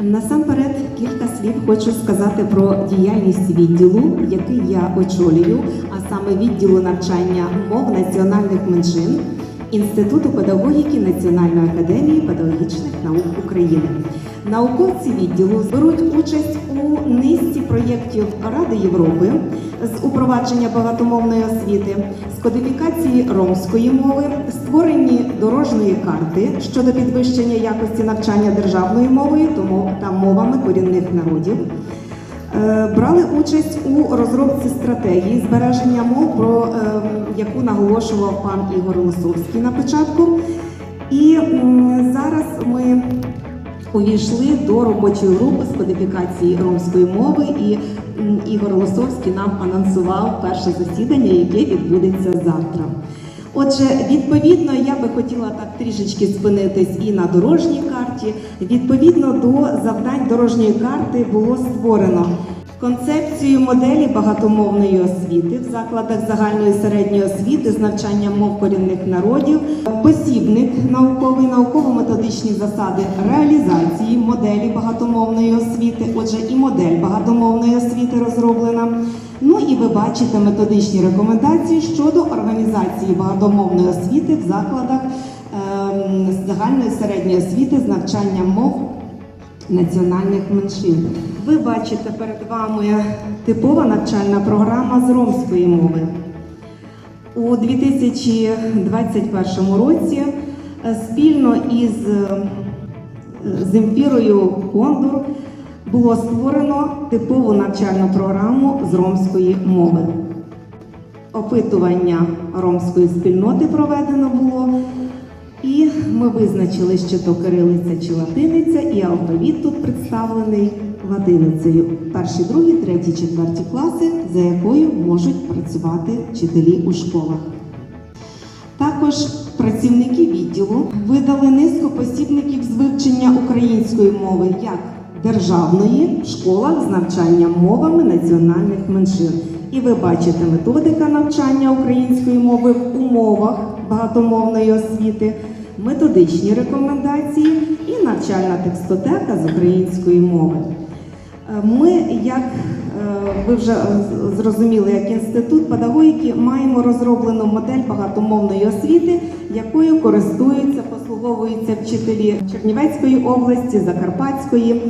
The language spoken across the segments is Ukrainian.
Насамперед кілька слів хочу сказати про діяльність відділу, який я очолюю, а саме відділу навчання мов національних меншин Інституту педагогіки Національної академії педагогічних наук України. Науковці відділу беруть участь у низці проєктів Ради Європи з упровадження багатомовної освіти, з кодифікації ромської мови, створенні дорожньої карти щодо підвищення якості навчання державною мовою та мовами корінних народів. Е, Брали участь у розробці стратегії збереження мов, про е, яку наголошував пан Ігор Лосовський на початку. І зараз ми увійшли до робочої групи з кодифікації ромської мови, і Ігор Лосовський нам анонсував перше засідання, яке відбудеться завтра. Отже, відповідно, я би хотіла так трішечки спинитись і на дорожній карті. Відповідно до завдань дорожньої карти було створено концепцію моделі багатомовної освіти в закладах загальної середньої освіти з навчанням мов корінних народів, посібник науковий, науково-методичні засади реалізації моделі багатомовної освіти. Отже, і модель багатомовної освіти розроблена. Ну і ви бачите методичні рекомендації щодо організації багатомовної освіти в закладах ем, загальної середньої освіти з навчанням мов національних меншин. Ви бачите перед вами типова навчальна програма з ромської мови. У 2021 році е, спільно із е, Земфірою Кондур було створено типову навчальну програму з ромської мови. Опитування ромської спільноти проведено було, і ми визначили, що то кирилиця чи латиниця, і алфавіт тут представлений латиницею. Перші, другі, треті, четверті класи, за якою можуть працювати вчителі у школах. Також працівники відділу видали низку посібників з вивчення української мови як державної школах з навчанням мовами національних меншин. І ви бачите методика навчання української мови в умовах багатомовної освіти, методичні рекомендації і навчальна текстотека з української мови. Е, Ми, як ви вже е, зрозуміли, як інститут педагогіки маємо розроблену модель багатомовної освіти, якою користуються, послуговуються вчителі Чернівецької області, Закарпатської.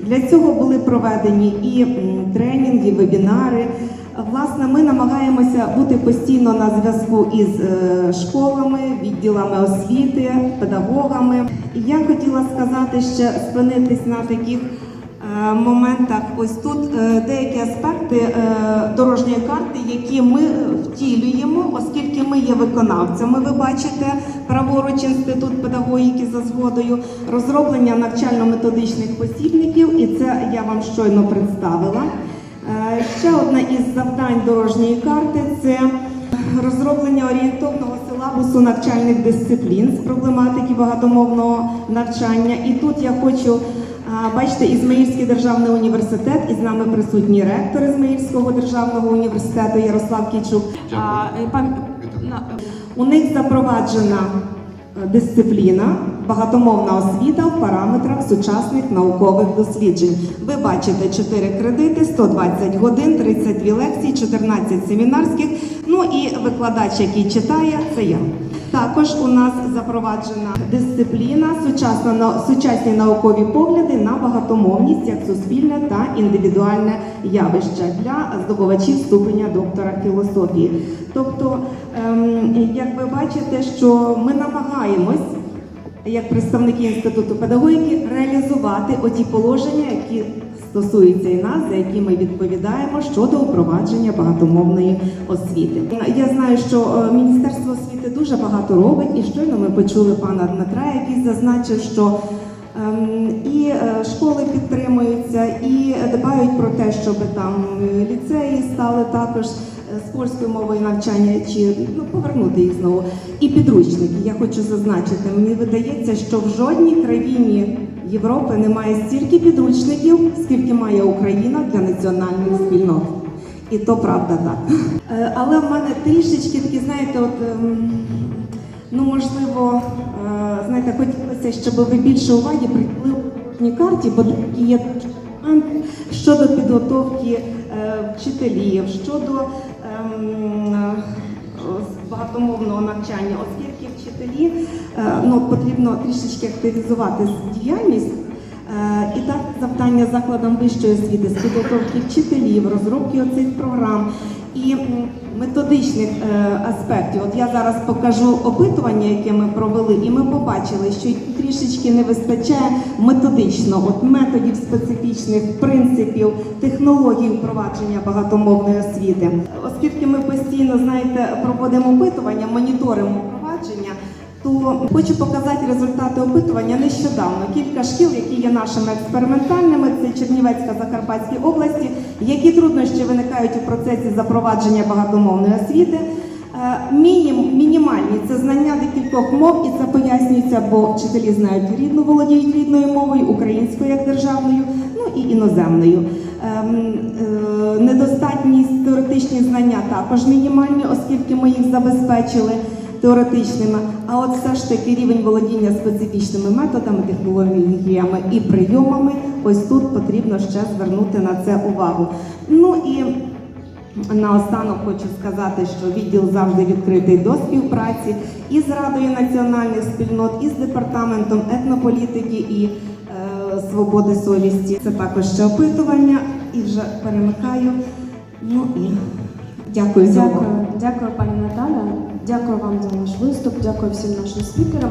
Для цього були проведені і тренінги, вебінари. Власне, ми намагаємося бути постійно на зв'язку із е, школами, відділами освіти, педагогами. Я хотіла сказати ще спинитись на таких е, моментах. Ось тут е, деякі аспекти е, дорожньої карти, які ми втілюємо, оскільки ми є виконавцями. Ви бачите праворуч інститут педагогіки за згодою, розроблення навчально-методичних посібників, і це я вам щойно представила. Е, Ще одне із завдань дорожньої карти це розроблення орієнтовного силабусу навчальних дисциплін з проблематики багатомовного навчання. І тут я хочу е, бачите Ізмаїльський державний університет, і з нами присутній ректор Ізмаїльського державного університету Ярослав Кічук. Е, У них запроваджена е, дисципліна багатомовна освіта в параметрах сучасних наукових досліджень. Ви бачите 4 кредити, 120 годин, 32 лекції, 14 семінарських. Ну і викладач, який читає, це я. Також у нас запроваджена дисципліна сучасна на- сучасні наукові погляди на багатомовність як суспільне та індивідуальне явище для здобувачів ступеня доктора філософії. Тобто, ем, як ви бачите, що ми намагаємось як представники інституту педагогіки реалізувати оті положення, які стосуються і нас, за які ми відповідаємо щодо впровадження багатомовної освіти. Я знаю, що е, Міністерство освіти дуже багато робить, і щойно ми почули пана Дмитра, який зазначив, що ем, і е, школи підтримуються, і дбають про те, щоб там е, ліцеї стали також з польською мовою навчання чи ну, повернути їх знову. І підручники. Я хочу зазначити, мені видається, що в жодній країні Європи немає стільки підручників, скільки має Україна для національних спільнот. І то правда так. Е, Але в мене трішечки такі, знаєте, от ем, ну можливо, е, знаєте, хотілося, щоб ви більше уваги приділили карті, бо такі є щодо підготовки е, вчителів, щодо ем, багатомовного навчання, вчителі е, ну, потрібно трішечки активізувати діяльність. Е, І так завдання закладам вищої освіти з підготовки вчителів, розробки оцих програм і методичних е, аспектів. От я зараз покажу опитування, яке ми провели, і ми побачили, що трішечки не вистачає методично, от методів специфічних, принципів, технологій впровадження багатомовної освіти. Оскільки ми постійно знаєте проводимо опитування, моніторимо впровадження. То хочу показати результати опитування нещодавно. Кілька шкіл, які є нашими експериментальними, це Чернівецька Закарпатській області, які труднощі виникають у процесі запровадження багатомовної освіти. Е, Мінім, мінімальні це знання декількох мов, і це пояснюється, бо вчителі знають рідну, володіють рідною мовою, українською як державною, ну і іноземною. Ем, е, Недостатність теоретичні знання також мінімальні, оскільки ми їх забезпечили теоретичними, а от все ж таки рівень володіння специфічними методами, технологіями і прийомами, ось тут потрібно ще звернути на це увагу. Ну і наостанок хочу сказати, що відділ завжди відкритий до співпраці і з Радою національних спільнот, і з департаментом етнополітики і е, свободи совісті. Це також ще опитування, і вже перемикаю. Ну і дякую за увагу. Дякую, дякую, пані Наталя. Дякую вам за ваш виступ. Дякую всім нашим спікерам.